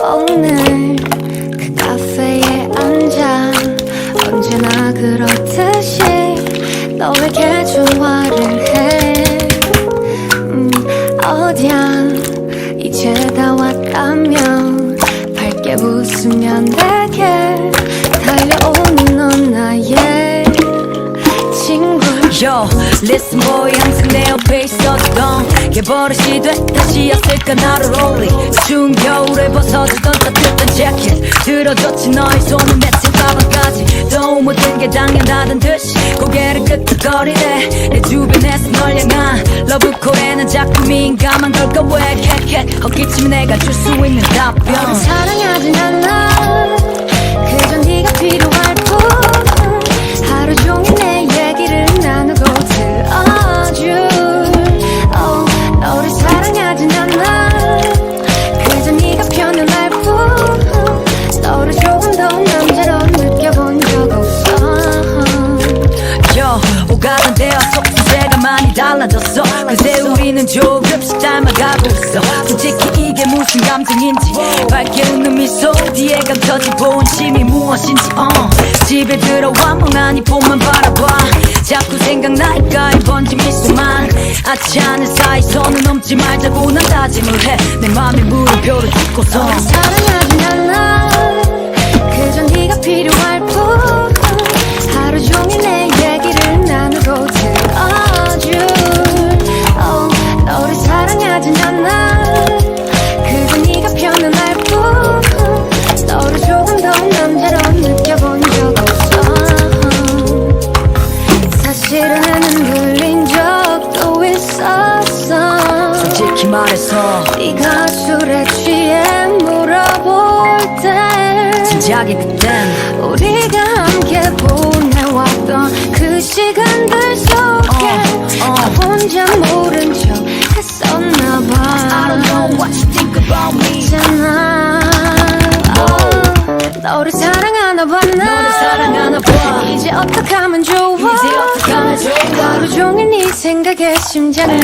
오늘 그 카페에 앉아 언제나 그렇듯이 너에게 전화를 해. 음, 어디야? 이제 다 왔다면 밝게 웃으면 되게 달려오는 넌 나의 친구 listen boy 항상 내 옆에 있었던 게 버릇이 됐다시였을까? 나를 only 추운 겨울에 벗어주던 따뜻한 재킷 들어줬지 너의 손은 맺힌 가방까지. 또 모든 게 당연하던 듯이 고개를 끄덕거리네. 내 주변에서 널 향한 러브콜에는 자꾸 민감한 걸까 왜 캣캣 헛기침이 내가 줄 수 있는 답변. 사랑하진 않아. 그저 네 가던 데와 속수제가 많이 달라졌어. 그새 우리는 조금씩 닮아가고 있어. 솔직히 이게 무슨 감정인지 밝게 웃는 미소 뒤에 감춰진 본심이 무엇인지 uh. 집에 들어와 멍하니 폰만 바라봐. 자꾸 생각나니까? 이 번진 미소만. 아치 않은 사이 손을 넘지 말자고 난 다짐을 해내 맘에 물음표를 찍고서 솔직히 말해서 네가 술에 취해 물어볼 때 진작에 그땐 우리가 함께 보내왔던 그 시간들 속에 어, 어. 나 혼자 모른 척 했었나 봐. I don't know what you think about me. 있잖아. oh, 너를 사랑하나 봐 너를 나. 사랑하나 봐. 이제 어떡하면 좋아? 이제 어떡하면 좋아? 하루 종일 네 생각에 심장을